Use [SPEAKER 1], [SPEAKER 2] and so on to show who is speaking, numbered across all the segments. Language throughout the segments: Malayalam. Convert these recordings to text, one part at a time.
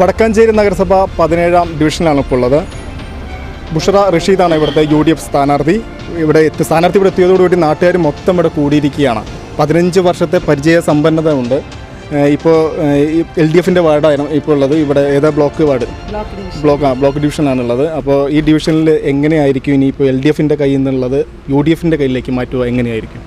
[SPEAKER 1] വടക്കാഞ്ചേരി നഗരസഭ പതിനേഴാം ഡിവിഷനിലാണ് ഇപ്പോൾ ഉള്ളത്. ബുഷറ റഷീദാണ് ഇവിടുത്തെ യു ഡി എഫ് സ്ഥാനാർത്ഥി. ഇവിടെ എത്തി സ്ഥാനാർത്ഥി ഇവിടെ എത്തിയതോടുകൂടി നാട്ടുകാർ മൊത്തം ഇവിടെ കൂടിയിരിക്കുകയാണ്. പതിനഞ്ച് വർഷത്തെ പരിചയ സമ്പന്നത ഉണ്ട് ഇപ്പോൾ എൽ ഡി എഫിന്റെ വാർഡായിരുന്നു ഇപ്പോൾ ഉള്ളത്. ഇവിടെ ഏതാ ബ്ലോക്ക് വാർഡ്? ബ്ലോക്ക് ആ ബ്ലോക്ക് ഡിവിഷനാണുള്ളത് അപ്പോൾ ഈ ഡിവിഷനിൽ എങ്ങനെയായിരിക്കും ഇനിയിപ്പോൾ എൽ ഡി എഫിന്റെ കയ്യിൽ നിന്നുള്ളത്? യു ഡി എഫിന്റെ കയ്യിലേക്ക് മാറ്റുക എങ്ങനെയായിരിക്കും?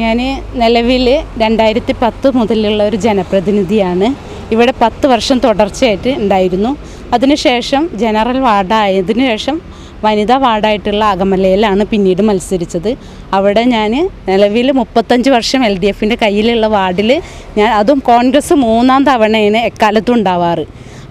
[SPEAKER 2] ഞാൻ നിലവിൽ രണ്ടായിരത്തി പത്ത് മുതലുള്ള ഒരു ജനപ്രതിനിധിയാണ്. ഇവിടെ പത്ത് വർഷം തുടർച്ചയായിട്ട് ഉണ്ടായിരുന്നു. അതിനുശേഷം ജനറൽ വാർഡായതിനു ശേഷം വനിതാ വാർഡായിട്ടുള്ള അകമലയിലാണ് പിന്നീട് മത്സരിച്ചത്. അവിടെ ഞാൻ നിലവിൽ മുപ്പത്തഞ്ച് വർഷം എൽ ഡി എഫിന്റെ കയ്യിലുള്ള വാർഡിൽ ഞാൻ അതും കോൺഗ്രസ് മൂന്നാം തവണയാണ് എക്കാലത്തും ഉണ്ടാവാറ്.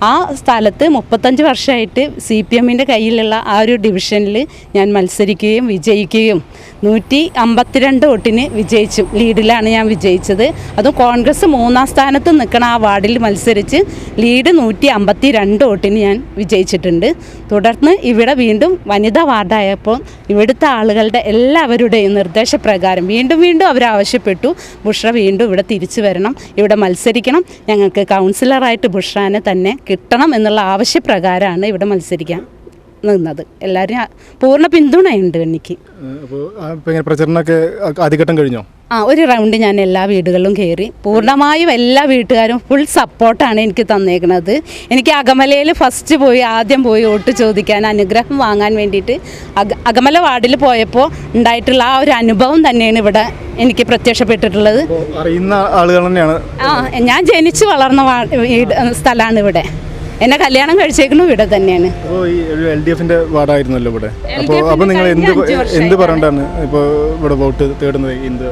[SPEAKER 2] ആ സ്ഥലത്ത് മുപ്പത്തഞ്ച് വർഷമായിട്ട് സി പി എമ്മിന്റെ കയ്യിലുള്ള ആ ഒരു ഡിവിഷനിൽ ഞാൻ മത്സരിക്കുകയും വിജയിക്കുകയും നൂറ്റി അമ്പത്തിരണ്ട് വോട്ടിന് വിജയിച്ചു. ലീഡിലാണ് ഞാൻ വിജയിച്ചത്. അതും കോൺഗ്രസ് മൂന്നാം സ്ഥാനത്ത് നിൽക്കണ ആ വാർഡിൽ മത്സരിച്ച് ലീഡ് നൂറ്റി അമ്പത്തി രണ്ട് വോട്ടിന് ഞാൻ വിജയിച്ചിട്ടുണ്ട്. തുടർന്ന് ഇവിടെ വീണ്ടും വനിതാ വാർഡായപ്പോൾ ഇവിടുത്തെ ആളുകളുടെ എല്ലാവരുടെയും നിർദ്ദേശപ്രകാരം വീണ്ടും വീണ്ടും അവർ ആവശ്യപ്പെട്ടു. ബുഷ്ര വീണ്ടും ഇവിടെ തിരിച്ചു വരണം. ഇവിടെ മത്സരിക്കണം. ഞങ്ങൾക്ക് കൗൺസിലറായിട്ട് ബുഷ്രാനെ തന്നെ കിട്ടണം എന്നുള്ള ആവശ്യപ്രകാരമാണ് ഇവിടെ മത്സരിക്കാൻ നിന്നത്. എല്ലാവരും പൂർണ പിന്തുണയുണ്ട് എനിക്ക്
[SPEAKER 1] പ്രചരണമൊക്കെ ആദ്യഘട്ടം കഴിഞ്ഞോ?
[SPEAKER 2] ആ ഒരു റൗണ്ട് ഞാൻ എല്ലാ വീടുകളിലും കയറി പൂർണമായും എല്ലാ വീട്ടുകാരും ഫുൾ സപ്പോർട്ടാണ് എനിക്ക് തന്നേക്കുന്നത് എനിക്ക് അകമലയിൽ ഫസ്റ്റ് പോയി ആദ്യം പോയി വോട്ട് ചോദിക്കാൻ അനുഗ്രഹം വാങ്ങാൻ വേണ്ടിയിട്ട് അകമല വാർഡിൽ പോയപ്പോൾ ഉണ്ടായിട്ടുള്ള ആ ഒരു അനുഭവം തന്നെയാണ് ഇവിടെ എനിക്ക് പ്രത്യക്ഷപ്പെട്ടിട്ടുള്ളത്.
[SPEAKER 1] അറിയുന്ന ആളുകൾ തന്നെയാണ്.
[SPEAKER 2] ആ ഞാൻ ജനിച്ചു വളർന്ന സ്ഥലമാണ് ഇവിടെ. എന്നെ കല്യാണം കഴിച്ചേക്കുന്നു ഇവിടെ തന്നെയാണ്.
[SPEAKER 1] എൽ ഡി വാർഡായിരുന്നല്ലോ ഇവിടെ. അപ്പോൾ നിങ്ങൾ എന്ത് എന്ത് പറയണ്ടാണ് ഇപ്പോൾ ഇവിടെ വോട്ട് തേടുന്നത്? എന്ത്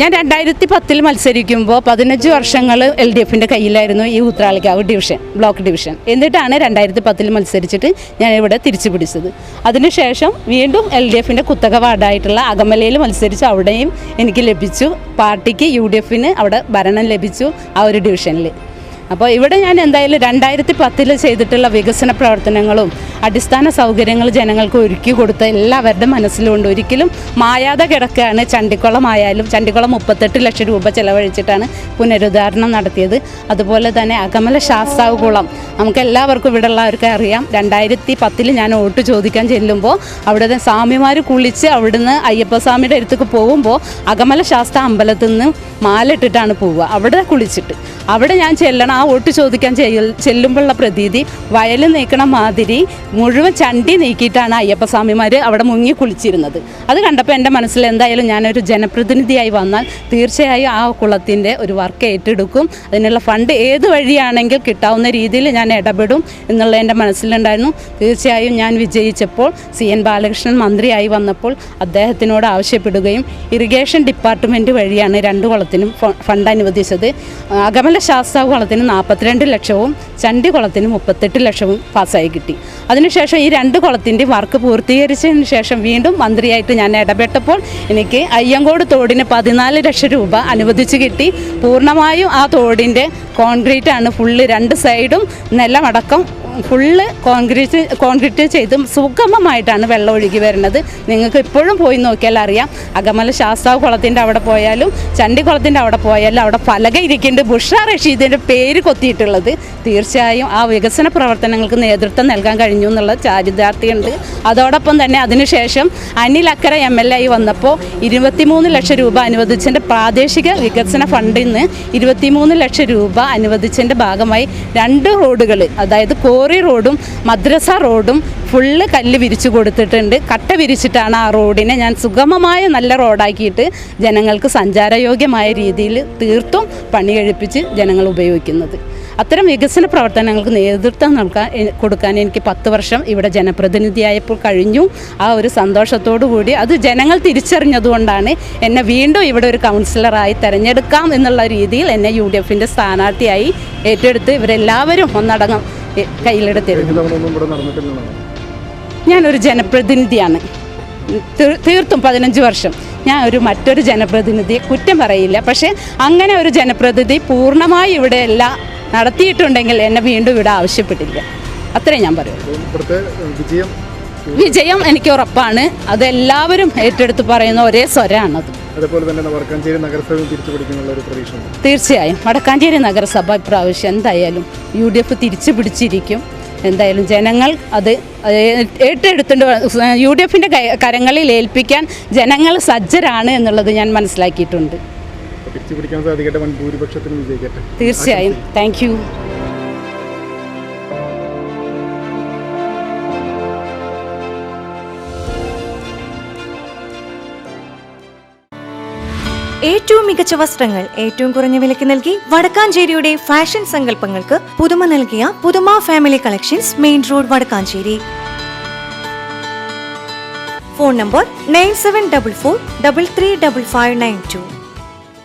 [SPEAKER 2] ഞാൻ രണ്ടായിരത്തി പത്തിൽ മത്സരിക്കുമ്പോൾ പതിനഞ്ച് വർഷങ്ങൾ എൽ ഡി എഫിന്റെ കയ്യിലായിരുന്നു ഈ ഉത്രാളിക്കാവ് ഡിവിഷൻ ബ്ലോക്ക് ഡിവിഷൻ. എന്നിട്ടാണ് രണ്ടായിരത്തി പത്തിൽ മത്സരിച്ചിട്ട് ഞാൻ ഇവിടെ തിരിച്ചു പിടിച്ചത്. അതിനുശേഷം വീണ്ടും എൽ ഡി എഫിന്റെ കുത്തക വാർഡായിട്ടുള്ള അകമലയിൽ മത്സരിച്ച് അവിടെയും എനിക്ക് ലഭിച്ചു. പാർട്ടിക്ക് യു ഡി എഫിന് അവിടെ ഭരണം ലഭിച്ചു ആ ഒരു ഡിവിഷനിൽ. അപ്പോൾ ഇവിടെ ഞാൻ എന്തായാലും രണ്ടായിരത്തി പത്തിൽ ചെയ്തിട്ടുള്ള വികസന പ്രവർത്തനങ്ങളും അടിസ്ഥാന സൗകര്യങ്ങൾ ജനങ്ങൾക്ക് ഒരുക്കി കൊടുത്ത എല്ലാവരുടെ മനസ്സിലുണ്ട്. ഒരിക്കലും മായാതെ കിടക്കുകയാണ് ചണ്ടിക്കുളമായാലും ചണ്ടിക്കുളം മുപ്പത്തെട്ട് ലക്ഷം രൂപ ചിലവഴിച്ചിട്ടാണ് പുനരുദ്ധാരണം നടത്തിയത്. അതുപോലെ തന്നെ അകമല ശാസ്താവ് കുളം നമുക്ക് എല്ലാവർക്കും ഇവിടെ ഉള്ളവർക്ക് അറിയാം രണ്ടായിരത്തി പത്തിൽ ഞാൻ വോട്ട് ചോദിക്കാൻ ചെല്ലുമ്പോൾ അവിടുത്തെ സ്വാമിമാർ കുളിച്ച് അവിടുന്ന് അയ്യപ്പസ്വാമിയുടെ അടുത്തേക്ക് പോകുമ്പോൾ അകമല ശാസ്ത്ര അമ്പലത്തിൽ നിന്ന് മാലിട്ടിട്ടാണ് പോവുക. അവിടെ കുളിച്ചിട്ട്. അവിടെ ഞാൻ ചെല്ലണം ആ വോട്ട് ചോദിക്കാൻ ചെല്ലുമ്പോഴുള്ള പ്രതീതി വയൽ നീക്കണ മാതിരി മുഴുവൻ ചണ്ടി നീക്കിയിട്ടാണ് അയ്യപ്പസ്വാമിമാർ അവിടെ മുങ്ങി കുളിച്ചിരുന്നത്. അത് കണ്ടപ്പോൾ എന്റെ മനസ്സിൽ എന്തായാലും ഞാനൊരു ജനപ്രതിനിധിയായി വന്നാൽ തീർച്ചയായും ആ കുളത്തിന്റെ ഒരു വർക്ക് ഏറ്റെടുക്കും. അതിനുള്ള ഫണ്ട് ഏത് വഴിയാണെങ്കിൽ കിട്ടാവുന്ന രീതിയിൽ ഞാൻ ഇടപെടും എന്നുള്ള എന്റെ മനസ്സിലുണ്ടായിരുന്നു. തീർച്ചയായും ഞാൻ വിജയിച്ചപ്പോൾ സി എൻ ബാലകൃഷ്ണൻ മന്ത്രിയായി വന്നപ്പോൾ അദ്ദേഹത്തിനോട് ആവശ്യപ്പെടുകയും ഇറിഗേഷൻ ഡിപ്പാർട്ട്മെന്റ് വഴിയാണ് രണ്ട് കുളത്തിനും ഫണ്ട് അനുവദിച്ചത്. അകമല ശാസ്താവ് കുളത്തിന് നാൽപ്പത്തിരണ്ട് ലക്ഷവും ചണ്ടി കുളത്തിന് മുപ്പത്തെട്ട് ലക്ഷവും പാസ്സായി കിട്ടി. അതിനുശേഷം ഈ രണ്ട് കുളത്തിന്റെ വർക്ക് പൂർത്തീകരിച്ചതിന് ശേഷം വീണ്ടും മന്ത്രിയായിട്ട് ഞാൻ ഇടപെട്ടപ്പോൾ എനിക്ക് അയ്യങ്കോട് തോടിന് പതിനാല് ലക്ഷം രൂപ അനുവദിച്ച് കിട്ടി. പൂർണമായും ആ തോടിന്റെ കോൺക്രീറ്റ് ആണ്. ഫുള്ള് രണ്ട് സൈഡും നിലമടക്കം ഫുള്ള് കോൺക്രീറ്റ് കോൺക്രീറ്റ് ചെയ്തും സുഗമമായിട്ടാണ് വെള്ളം ഒഴുകി വരുന്നത്. നിങ്ങൾക്ക് ഇപ്പോഴും പോയി നോക്കിയാൽ അറിയാം. അകമല ശാസ്താവ് കുളത്തിന്റെ അവിടെ പോയാലും ചണ്ടി കുളത്തിന്റെ അവിടെ പോയാലും അവിടെ പലക ഇരിക്കുന്നുണ്ട്. ബുഷ റഷീദിന്റെ പേര് കൊത്തിയിട്ടുള്ളത്. തീർച്ചയായും ആ വികസന പ്രവർത്തനങ്ങൾക്ക് നേതൃത്വം നൽകാൻ കഴിഞ്ഞു എന്നുള്ള ചാരിതാർത്ഥ്യമുണ്ട്. അതോടൊപ്പം തന്നെ അതിനുശേഷം Anil Akkara M L A വന്നപ്പോൾ ഇരുപത്തിമൂന്ന് ലക്ഷം രൂപ അനുവദിച്ചതിന്റെ പ്രാദേശിക വികസന ഫണ്ടിൽ നിന്ന് ഇരുപത്തിമൂന്ന് ലക്ഷം രൂപ അനുവദിച്ചതിന്റെ ഭാഗമായി രണ്ട് റോഡുകൾ അതായത് കോറി റോഡും മദ്രസ റോഡും ഫുള്ള് കല്ല് വിരിച്ചു കൊടുത്തിട്ടുണ്ട്. കട്ട വിരിച്ചിട്ടാണ് ആ റോഡിനെ ഞാൻ സുഗമമായ നല്ല റോഡാക്കിയിട്ട് ജനങ്ങൾക്ക് സഞ്ചാരയോഗ്യമായ രീതിയിൽ തീർത്തും പണി കഴിപ്പിച്ച് ജനങ്ങൾ ഉപയോഗിക്കുന്നത്. അത്തരം വികസന പ്രവർത്തനങ്ങൾക്ക് നേതൃത്വം നൽകാൻ കൊടുക്കാൻ എനിക്ക് പത്ത് വർഷം ഇവിടെ ജനപ്രതിനിധിയായപ്പോൾ കഴിഞ്ഞു. ആ ഒരു സന്തോഷത്തോടു കൂടി അത് ജനങ്ങൾ തിരിച്ചറിഞ്ഞതുകൊണ്ടാണ് എന്നെ വീണ്ടും ഇവിടെ ഒരു കൗൺസിലറായി തിരഞ്ഞെടുക്കാം എന്നുള്ള രീതിയിൽ എന്നെ യു ഡി എഫിന്റെ സ്ഥാനാർത്ഥിയായി ഏറ്റെടുത്ത് ഇവരെല്ലാവരും ഒന്നടങ്കം കയ്യിലെടുത്തിരുന്നു. ഞാനൊരു ജനപ്രതിനിധിയാണ്. തീർത്തും പതിനഞ്ച് വർഷം. ഞാൻ ഒരു മറ്റൊരു ജനപ്രതിനിധിയെ കുറ്റം പറയില്ല. പക്ഷേ അങ്ങനെ ഒരു ജനപ്രതിനിധി പൂർണമായി ഇവിടെ എല്ലാം നടത്തിയിട്ടുണ്ടെങ്കിൽ എന്നെ വീണ്ടും ഇവിടെ ആവശ്യപ്പെട്ടില്ല അത്രേ ഞാൻ പറയൂ
[SPEAKER 1] വിജയം
[SPEAKER 2] എനിക്ക് ഉറപ്പാണ്. അതെല്ലാവരും ഏറ്റെടുത്ത് പറയുന്ന ഒരേ സ്വരമാണത്
[SPEAKER 1] അതുപോലെ തന്നെ വടക്കാഞ്ചേരി നഗരസഭ തിരിച്ചു പിടിക്കുന്നുള്ള ഒരു പ്രതീക്ഷയുണ്ട്.
[SPEAKER 2] തീർച്ചയായും. വടക്കാഞ്ചേരി നഗരസഭ ഇപ്രാവശ്യം എന്തായാലും യു ഡി എഫ് തിരിച്ചു പിടിച്ചിരിക്കും. എന്തായാലും ജനങ്ങൾ അത് ഏറ്റെടുത്തിട്ട് ഏറ്റെടുത്തുകൊണ്ട് യു ഡി എഫിന്റെ കരങ്ങളിൽ ഏൽപ്പിക്കാൻ ജനങ്ങൾ സജ്ജരാണ് എന്നുള്ളത് ഞാൻ മനസ്സിലാക്കിയിട്ടുണ്ട്.
[SPEAKER 1] തിരിച്ചു പിടിക്കാൻ സാധിക്കട്ടെ വൻ ഭൂരിപക്ഷത്തിന് വിജയിക്കട്ടെ.
[SPEAKER 2] തീർച്ചയായും. താങ്ക് യു
[SPEAKER 3] ഏറ്റവും മികച്ച വസ്ത്രങ്ങൾ ഏറ്റവും കുറഞ്ഞ വിലയ്ക്ക് നൽകി വടക്കാഞ്ചേരിയുടെ ഫാഷൻ സങ്കല്പങ്ങൾക്ക് പുതുമ നൽകിയ പുതുമ family collections main road Vadakkanchery. Phone number nine seven double four double three double five nine two.